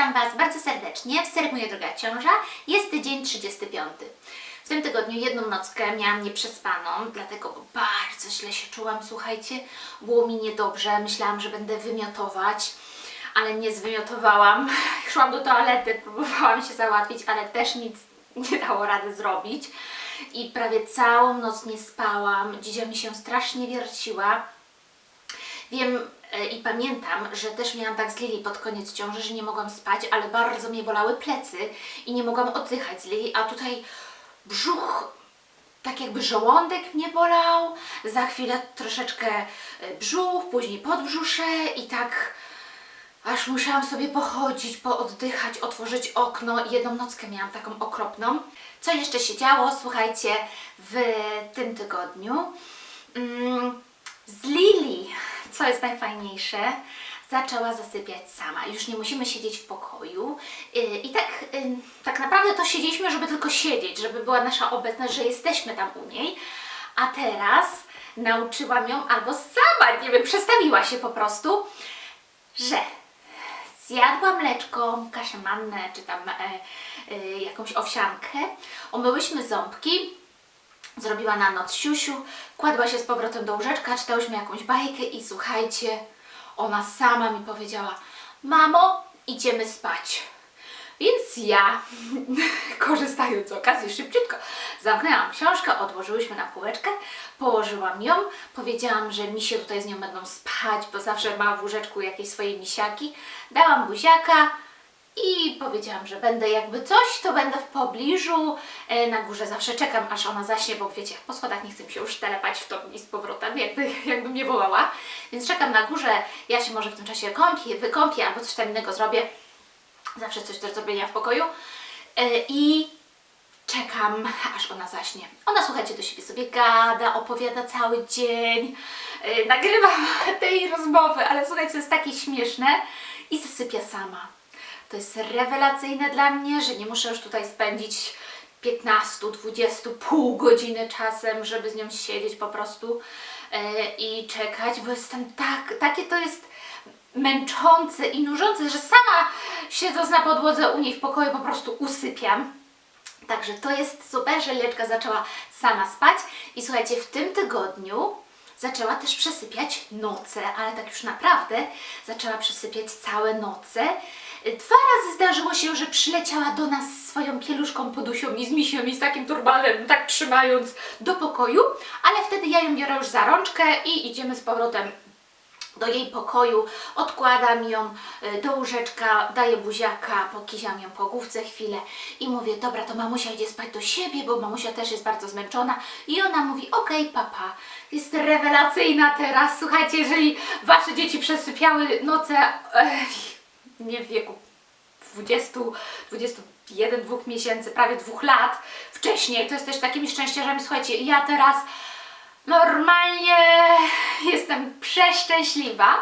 witam Was bardzo serdecznie w serii Moja Droga Ciąża. Jest tydzień 35. W tym tygodniu jedną nockę miałam nieprzespaną, dlatego bardzo źle się czułam, słuchajcie. Było mi niedobrze, myślałam, że będę wymiotować, ale nie zwymiotowałam. Szłam do toalety, próbowałam się załatwić, ale też nic nie dało rady zrobić. I prawie całą noc nie spałam, dzidzia mi się strasznie wierciła. Wiem i pamiętam, że też miałam tak z Lili pod koniec ciąży, że nie mogłam spać, ale bardzo mnie bolały plecy i nie mogłam oddychać z Lili, a tutaj brzuch, tak jakby żołądek mnie bolał, za chwilę troszeczkę e, brzuch, później podbrzusze i tak aż musiałam sobie pochodzić, pooddychać, otworzyć okno jedną nockę miałam taką okropną. Co jeszcze się działo, słuchajcie, w tym tygodniu? Mm, z Lili, co jest najfajniejsze, zaczęła zasypiać sama. Już nie musimy siedzieć w pokoju. Yy, I tak, yy, tak naprawdę to siedzieliśmy, żeby tylko siedzieć, żeby była nasza obecność, że jesteśmy tam u niej. A teraz nauczyłam ją albo sama, nie wiem, przestawiła się po prostu, że zjadła mleczko, kaszę mannę, czy tam e, e, jakąś owsiankę, omyłyśmy ząbki, zrobiła na noc siusiu, kładła się z powrotem do łóżeczka, czytałyśmy jakąś bajkę i słuchajcie, ona sama mi powiedziała, mamo, idziemy spać. Więc ja, korzystając z okazji, szybciutko zamknęłam książkę, odłożyłyśmy na półeczkę, położyłam ją, powiedziałam, że misie tutaj z nią będą spać, bo zawsze ma w łóżeczku jakieś swoje misiaki. Dałam buziaka i powiedziałam, że będę jakby coś, to będę w pobliżu. E, Na górze zawsze czekam, aż ona zaśnie, bo wiecie, po schodach nie chcę mi się już telepać w to i z powrotem, jakby, jakby mnie wołała. Więc czekam na górze, ja się może w tym czasie kąpię, wykąpię albo coś tam innego zrobię. Zawsze coś do zrobienia w pokoju. E, I czekam, aż ona zaśnie. Ona, słuchajcie, do siebie sobie gada, opowiada cały dzień, yy, nagrywam tej rozmowy, ale słuchajcie, to jest takie śmieszne i zasypia sama. To jest rewelacyjne dla mnie, że nie muszę już tutaj spędzić 15, 20, pół godziny czasem, żeby z nią siedzieć po prostu yy, i czekać, bo jestem tak, takie to jest męczące i nużące, że sama siedząc na podłodze u niej w pokoju po prostu usypiam. Także to jest super, że Leczka zaczęła sama spać i słuchajcie, w tym tygodniu zaczęła też przesypiać noce, ale tak już naprawdę zaczęła przesypiać całe noce. Dwa razy zdarzyło się, że przyleciała do nas swoją pieluszką podusią i z misią i z takim turbanem, tak trzymając do pokoju, ale wtedy ja ją biorę już za rączkę i idziemy z powrotem do jej pokoju, odkładam ją y, do łóżeczka, daję buziaka, pokiziam ją po główce chwilę i mówię, dobra, to mamusia idzie spać do siebie, bo mamusia też jest bardzo zmęczona. I ona mówi, okej, papa, jest rewelacyjna teraz, słuchajcie, jeżeli Wasze dzieci przesypiały noce, ech, nie w wieku 20, 21, dwóch miesięcy, prawie dwóch lat wcześniej, to jesteś takimi szczęściarzami, słuchajcie, ja teraz Normalnie jestem przeszczęśliwa,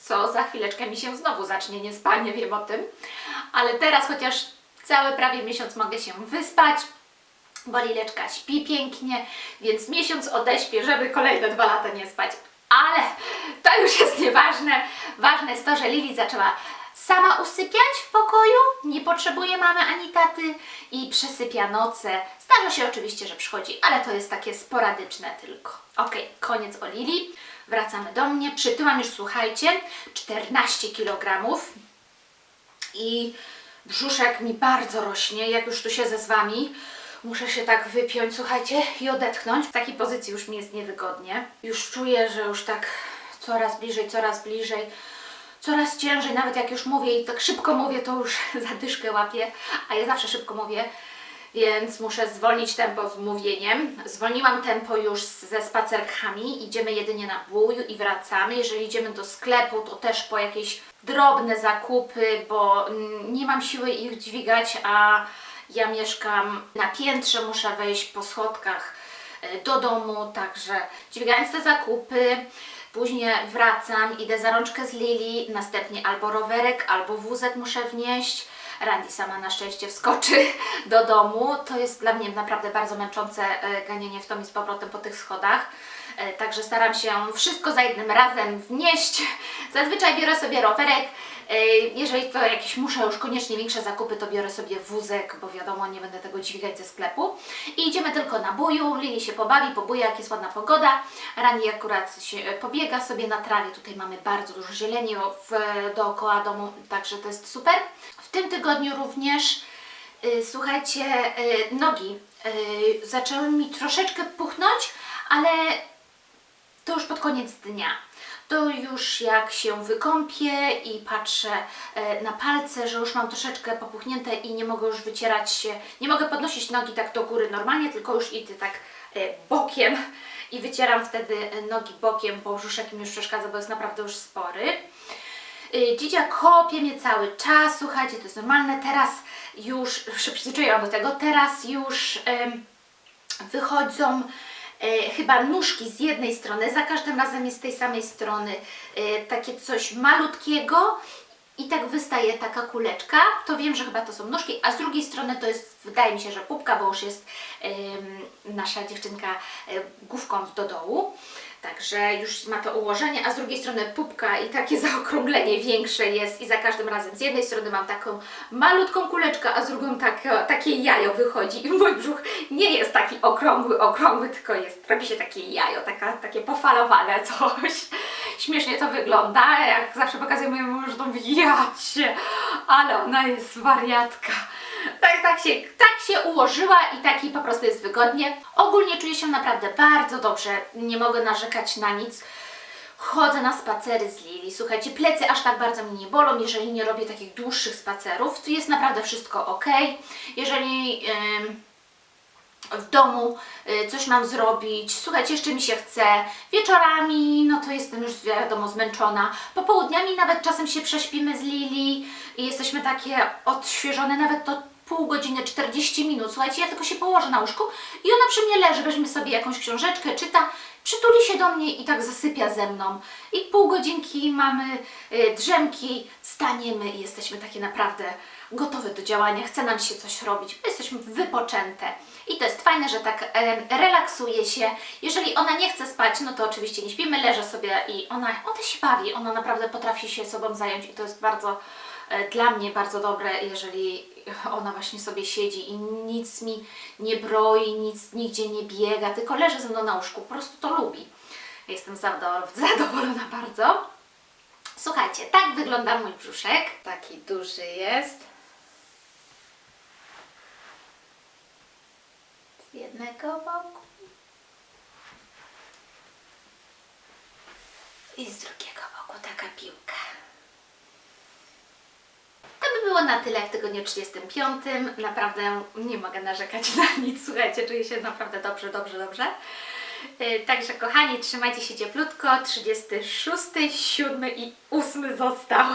co za chwileczkę mi się znowu zacznie niespanie, wiem o tym. Ale teraz chociaż cały prawie miesiąc mogę się wyspać, bo Lileczka śpi pięknie, więc miesiąc odeśpię, żeby kolejne dwa lata nie spać. Ale to już jest nieważne. Ważne jest to, że Lili zaczęła sama usypiać w pokoju, nie potrzebuje mamy ani taty i przesypia noce. Zdarza się oczywiście, że przychodzi, ale to jest takie sporadyczne tylko. Ok, koniec o Lili. Wracamy do mnie. Przytyłam już, słuchajcie, 14 kg i brzuszek mi bardzo rośnie, jak już tu siedzę z Wami. Muszę się tak wypiąć, słuchajcie, i odetchnąć. W takiej pozycji już mi jest niewygodnie. Już czuję, że już tak coraz bliżej, coraz bliżej, coraz ciężej. Nawet jak już mówię i tak szybko mówię, to już zadyszkę łapię, a ja zawsze szybko mówię, więc muszę zwolnić tempo z mówieniem. Zwolniłam tempo już ze spacerkami. Idziemy jedynie na bój i wracamy. Jeżeli idziemy do sklepu, to też po jakieś drobne zakupy, bo nie mam siły ich dźwigać, a ja mieszkam na piętrze, muszę wejść po schodkach e, do domu, także dźwigając te zakupy, później wracam, idę za rączkę z Lili, następnie albo rowerek, albo wózek muszę wnieść. Randy sama na szczęście wskoczy do domu. To jest dla mnie naprawdę bardzo męczące e, ganienie w tom i z powrotem po tych schodach. E, Także staram się wszystko za jednym razem wnieść. Zazwyczaj biorę sobie rowerek, Jeżeli to jakieś muszę już koniecznie większe zakupy, to biorę sobie wózek, bo wiadomo, nie będę tego dźwigać ze sklepu. I idziemy tylko na buju, Lili się pobawi, pobuja, jak jest ładna pogoda. Rani akurat się e, pobiega sobie na trawie, tutaj mamy bardzo dużo zieleni w, dookoła domu, także to jest super. W tym tygodniu również, y, słuchajcie, y, nogi y, zaczęły mi troszeczkę puchnąć, ale to już pod koniec dnia. To już jak się wykąpię i patrzę e, na palce, że już mam troszeczkę popuchnięte i nie mogę już wycierać się, nie mogę podnosić nogi tak do góry normalnie, tylko już idę tak e, bokiem i wycieram wtedy e, nogi bokiem, bo brzuszek mi już przeszkadza, bo jest naprawdę już spory. Dzidzia kopie mnie cały czas, słuchajcie, to jest normalne. Teraz już się przyzwyczaiłam do tego, teraz już wychodzą chyba nóżki z jednej strony, za każdym razem jest z tej samej strony e, takie coś malutkiego i tak wystaje taka kuleczka, to wiem, że chyba to są nóżki, a z drugiej strony to jest, wydaje mi się, że pupka, bo już jest em, nasza dziewczynka e, główką do dołu. Także już ma to ułożenie, a z drugiej strony pupka i takie zaokrąglenie większe jest i za każdym razem z jednej strony mam taką malutką kuleczkę, a z drugą takie, takie jajo wychodzi i mój brzuch nie jest taki okrągły, okrągły, tylko jest, robi się takie jajo, taka, takie pofalowane coś. Śmiesznie to wygląda, jak zawsze pokazuję mojemu mężu, to mówi, ja cię, ale ona jest wariatka. Tak, tak, się, tak się ułożyła i taki po prostu jest wygodnie. Ogólnie czuję się naprawdę bardzo dobrze, nie mogę narzekać na nic. Chodzę na spacery z Lili. Słuchajcie, plecy aż tak bardzo mi nie bolą, jeżeli nie robię takich dłuższych spacerów. Tu jest naprawdę wszystko ok. Jeżeli ym, w domu y, coś mam zrobić, słuchajcie, jeszcze mi się chce. Wieczorami, no to już wiadomo zmęczona. Popołudniami nawet czasem się prześpimy z Lili i jesteśmy takie odświeżone, nawet to pół godziny, 40 minut. Słuchajcie, ja tylko się położę na łóżku i ona przy mnie leży, weźmie sobie jakąś książeczkę, czyta, przytuli się do mnie i tak zasypia ze mną. I pół godzinki mamy y, drzemki, staniemy i jesteśmy takie naprawdę gotowe do działania, chce nam się coś robić, my jesteśmy wypoczęte. I to jest fajne, że tak em, relaksuje się. Jeżeli ona nie chce spać, no to oczywiście nie śpimy, leży sobie i ona, ona się bawi, ona naprawdę potrafi się sobą zająć i to jest bardzo e, dla mnie bardzo dobre, jeżeli ona właśnie sobie siedzi i nic mi nie broi, nic nigdzie nie biega, tylko leży ze mną na łóżku, po prostu to lubi. Jestem zadowolona bardzo. Słuchajcie, tak wygląda mój brzuszek. Taki duży jest. Z jednego boku. I z drugiego boku taka piłka. To by było na tyle w tygodniu 35. Naprawdę nie mogę narzekać na nic. Słuchajcie, czuję się naprawdę dobrze, dobrze, dobrze. Yy, Także kochani, trzymajcie się cieplutko. 36, 7 i 8 został.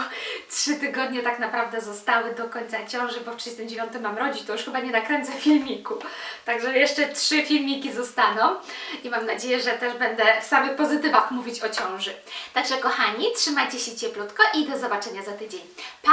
Trzy tygodnie tak naprawdę zostały do końca ciąży, bo w 39 mam rodzić, to już chyba nie nakręcę filmiku. Także jeszcze trzy filmiki zostaną i mam nadzieję, że też będę w samych pozytywach mówić o ciąży. Także kochani, trzymajcie się cieplutko i do zobaczenia za tydzień. Pa!